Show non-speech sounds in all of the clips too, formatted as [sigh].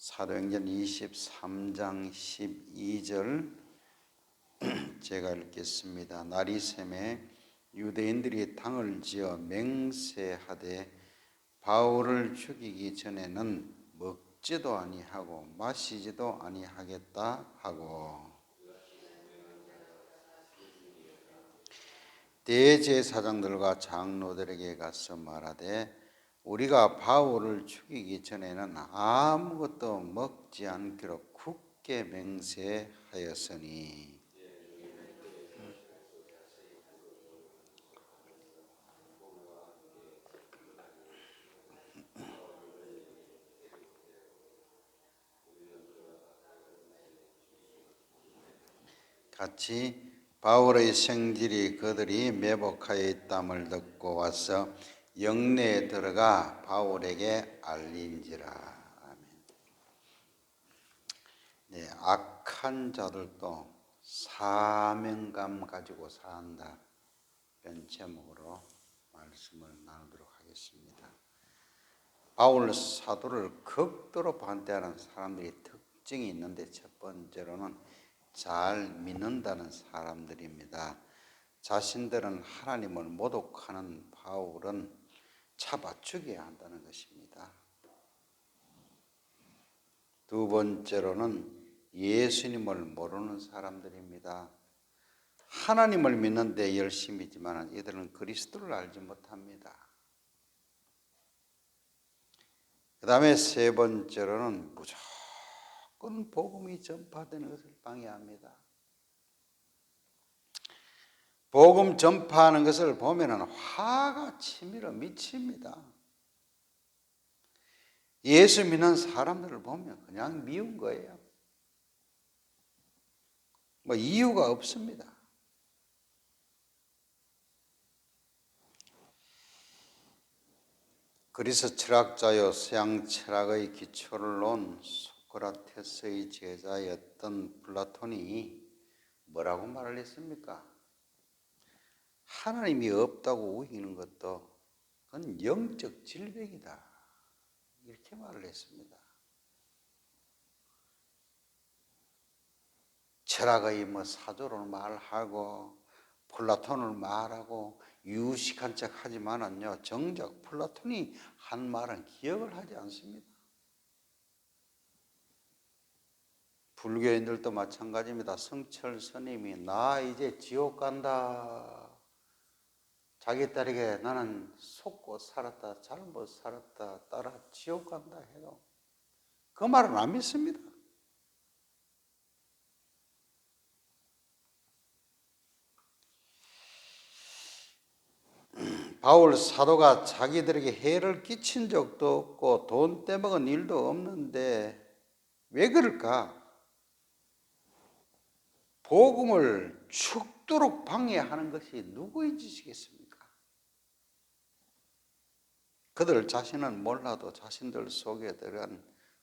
사도행전 23장 12절 [clears throat] 제가 읽겠습니다. 날이 샘에 유대인들이 당을 지어 맹세하되 바울을 죽이기 전에는 먹지도 아니하고 마시지도 아니하겠다 하고 대제사장들과 장로들에게 가서 말하되 우리가 바울을 죽이기 전에는 아무것도 먹지 않기로 굳게 맹세하였으니. 같이 바울의 생질이 그들이 매복하여 있담을 듣고 와서 영내에 들어가 바울에게 알린지라. 아멘. 네, 악한 자들도 사명감 가지고 산다. 이런 제목으로 말씀을 나누도록 하겠습니다. 바울 사도를 극도로 반대하는 사람들이 특징이 있는데 첫 번째로는 잘 믿는다는 사람들입니다. 자신들은 하나님을 모독하는 바울은 잡아 죽여야 한다는 것입니다. 두 번째로는 예수님을 모르는 사람들입니다. 하나님을 믿는데 열심이지만 이들은 그리스도를 알지 못합니다. 그 다음에 세 번째로는 무조건 복음이 전파되는 것을 방해합니다. 복음 전파하는 것을 보면은 화가 치밀어 미칩니다. 예수 믿는 사람들을 보면 그냥 미운 거예요. 뭐 이유가 없습니다. 그리스 철학자요 서양 철학의 기초를 놓은 소크라테스의 제자였던 플라톤이 뭐라고 말을 했습니까? 하나님이 없다고 우기는 것도 그건 영적 질병이다. 이렇게 말을 했습니다. 철학의 뭐 사조를 말하고 플라톤을 말하고 유식한 척 하지만은요 정작 플라톤이 한 말은 기억을 하지 않습니다. 불교인들도 마찬가지입니다. 성철 스님이 나 이제 지옥 간다. 자기 딸에게 나는 속고 살았다, 잘못 살았다, 따라 지옥 간다 해도 그 말은 안 믿습니다. 바울 사도가 자기들에게 해를 끼친 적도 없고 돈 떼먹은 일도 없는데 왜 그럴까? 복음을 죽도록 방해하는 것이 누구의 짓이겠습니까? 그들 자신은 몰라도 자신들 속에 들어간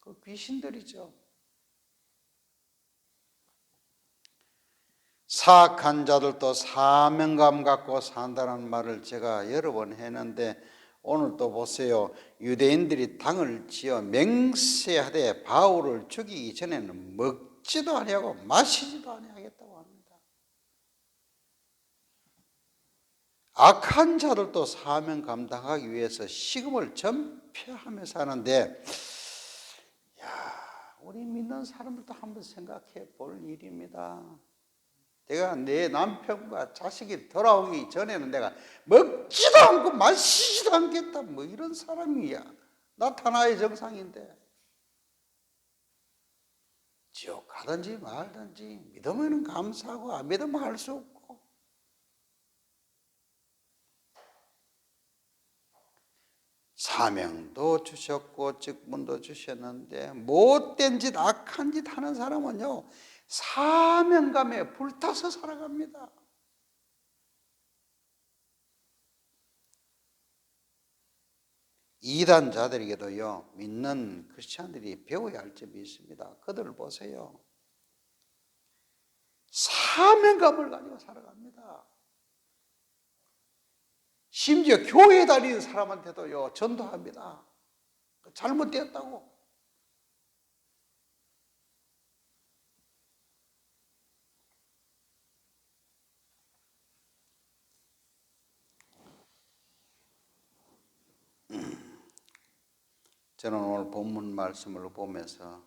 그 귀신들이죠. 사악한 자들도 사명감 갖고 산다는 말을 제가 여러 번 했는데 오늘 또 보세요. 유대인들이 당을 지어 맹세하되 바울을 죽이기 전에는 먹지도 아니하고 마시지도 아니하겠다고 합니다. 악한 자들도 사명 감당하기 위해서 식음을 전폐하며 사는데 야, 우리 믿는 사람들도 한번 생각해 볼 일입니다. 내가 내 남편과 자식이 돌아오기 전에는 내가 먹지도 않고 마시지도 않겠다. 뭐 이런 사람이야. 나타나의 정상인데. 지옥 가든지 말든지 믿으면 감사하고 안 믿으면 할 수 없고. 사명도 주셨고 직분도 주셨는데 못된 짓 악한 짓 하는 사람은요 사명감에 불타서 살아갑니다. 이단자들에게도요, 믿는 크리스찬들이 배워야 할 점이 있습니다. 그들을 보세요. 사명감을 가지고 살아갑니다. 심지어 교회 다니는 사람한테도요, 전도합니다. 잘못되었다고. 저는 오늘 본문 말씀을 보면서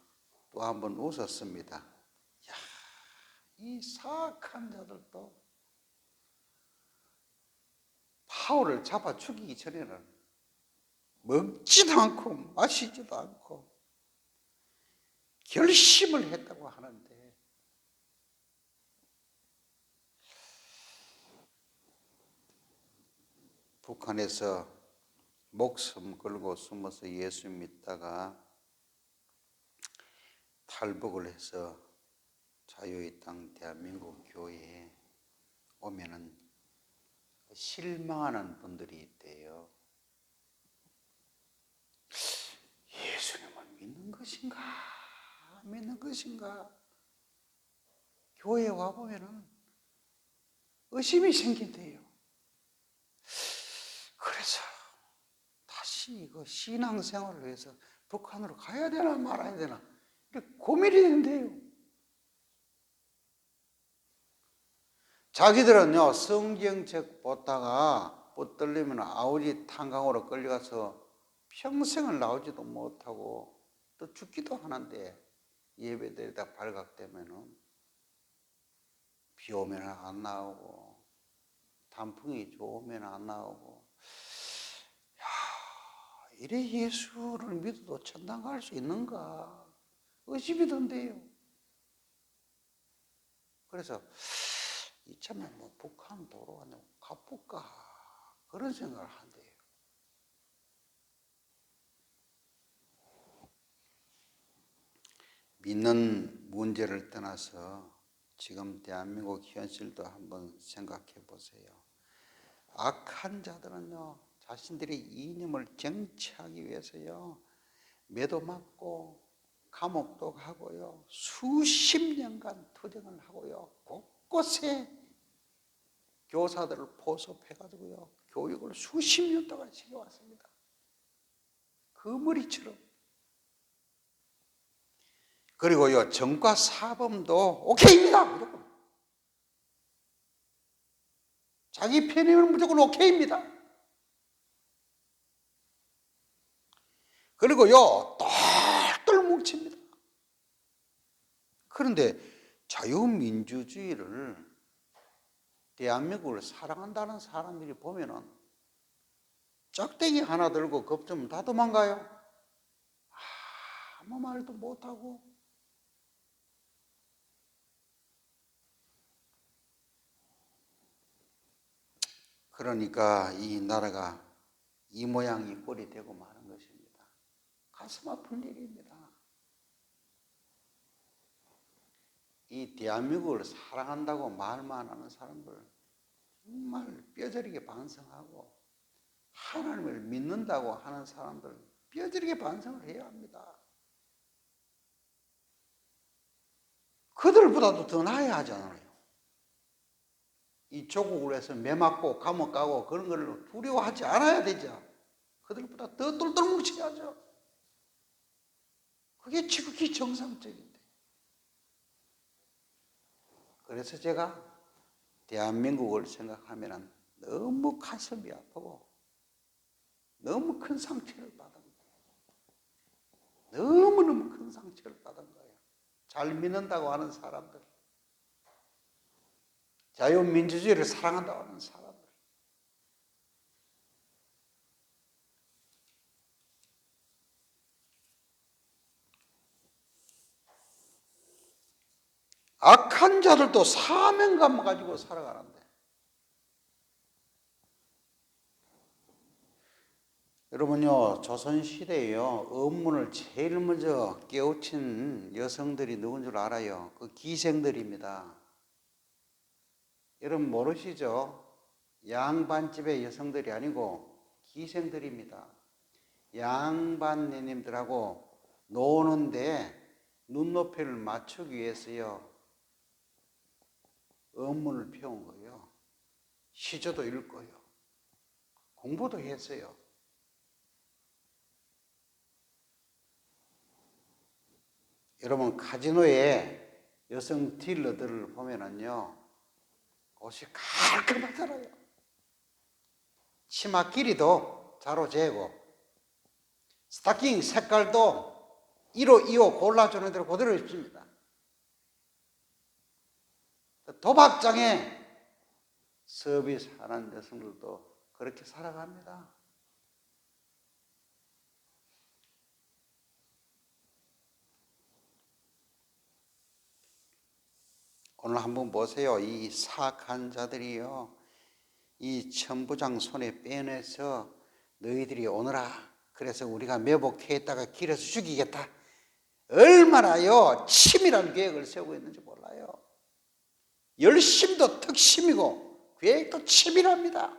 또 한 번 웃었습니다. 야, 이 사악한 자들도 바울을 잡아 죽이기 전에는 먹지도 않고 마시지도 않고 결심을 했다고 하는데 북한에서 목숨 걸고 숨어서 예수 믿다가 탈북을 해서 자유의 땅 대한민국 교회에 오면은 실망하는 분들이 있대요. 예수님을 믿는 것인가? 안 믿는 것인가? 교회에 와 보면은 의심이 생긴대요. 그래서 다시 이거 신앙생활을 위해서 북한으로 가야 되나 말아야 되나 고민이 된대요. 자기들은요 성경책 보다가 붙들리면 아우지 탄강으로 끌려가서 평생을 나오지도 못하고 또 죽기도 하는데 예배드리다 발각되면은 비 오면 안 나오고 단풍이 좋으면 안 나오고 야 이래 예수를 믿어도 천당 갈 수 있는가 의심이 든대요. 그래서 이참에 뭐 북한 도로 가냐 가볼까 그런 생각을 한대요. 믿는 문제를 떠나서 지금 대한민국 현실도 한번 생각해 보세요. 악한 자들은요 자신들의 이념을 정치하기 위해서요 매도 맞고 감옥도 가고요 수십 년간 투쟁을 하고요 곳곳에 교사들을 포섭해 가지고요 교육을 수십 년 동안 시켜왔습니다. 그 머리처럼 그리고요 정과 사범도 오케이입니다 무조건 자기 편이면 무조건 오케이입니다. 그리고요 똘똘 뭉칩니다. 그런데 자유민주주의를 대한민국을 사랑한다는 사람들이 보면은 짝대기 하나 들고 겁좀 다 도망가요. 아무 말도 못하고 그러니까 이 나라가 이 모양 이 꼴이 되고 마는 것입니다. 가슴 아픈 일입니다. 이 대한민국을 사랑한다고 말만 하는 사람들 정말 뼈저리게 반성하고 하나님을 믿는다고 하는 사람들 뼈저리게 반성을 해야 합니다. 그들보다도 더 나아야 하잖아요. 이 조국을 해서 매 맞고 감옥 가고 그런 걸 두려워하지 않아야 되죠. 그들보다 더 똘똘 뭉쳐야죠. 그게 지극히 정상적인데. 그래서 제가 대한민국을 생각하면 너무 가슴이 아프고 너무 큰 상처를 받은 거예요. 너무너무 큰 상처를 받은 거예요. 잘 믿는다고 하는 사람들. 자유민주주의를 사랑한다고 하는 사람들. 악한 자들도 사명감 가지고 살아가는데. 여러분요, 조선 시대에요, 업문을 제일 먼저 깨우친 여성들이 누군 줄 알아요? 그 기생들입니다. 여러분 모르시죠? 양반집의 여성들이 아니고 기생들입니다. 양반네님들하고 노는데 눈높이를 맞추기 위해서요. 업문을 펴온 거예요. 시조도 읽고요. 공부도 했어요. 여러분 카지노에 여성 딜러들을 보면은요. 옷이 깔끔하잖아요. 치마 길이도 자로 재고 스타킹 색깔도 1호, 2호 골라주는 대로 그대로 입습니다. 도박장에 서비스하는 여성들도 그렇게 살아갑니다. 오늘 한번 보세요. 이 사악한 자들이요. 이 천부장 손에 빼내서 너희들이 오너라. 그래서 우리가 매복했다가 길에서 죽이겠다. 얼마나요 치밀한 계획을 세우고 있는지 몰라요. 열심도 특심이고 계획도 치밀합니다.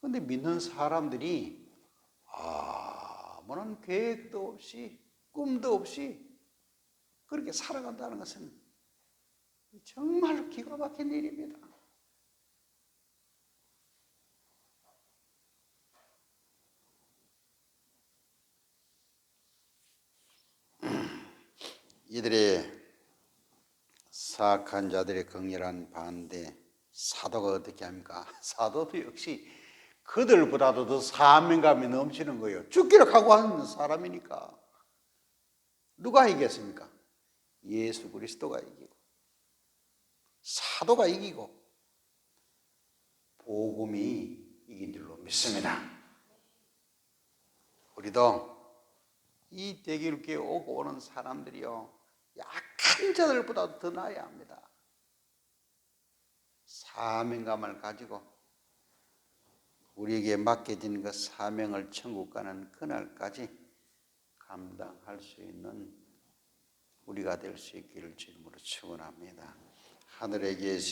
그런데 믿는 사람들이 아무런 계획도 없이 꿈도 없이 그렇게 살아간다는 것은 정말 기가 막힌 일입니다. 이들의 사악한 자들의 극렬한 반대 사도가 어떻게 합니까? [laughs] 사도도 역시 그들보다도 더 사명감이 넘치는 거예요. 죽기를 각오하는 사람이니까 누가 이겼습니까? 예수 그리스도가 이기고 사도가 이기고 복음이 이긴 줄로 믿습니다. 우리도 이 대길교회 오고 오는 사람들이요 약 한 자들보다 더 나아야 합니다. 사명감을 가지고 우리에게 맡겨진 그 사명을 천국 가는 그날까지 감당할 수 있는 우리가 될 수 있기를 주님으로 축원합니다. 하늘에 계신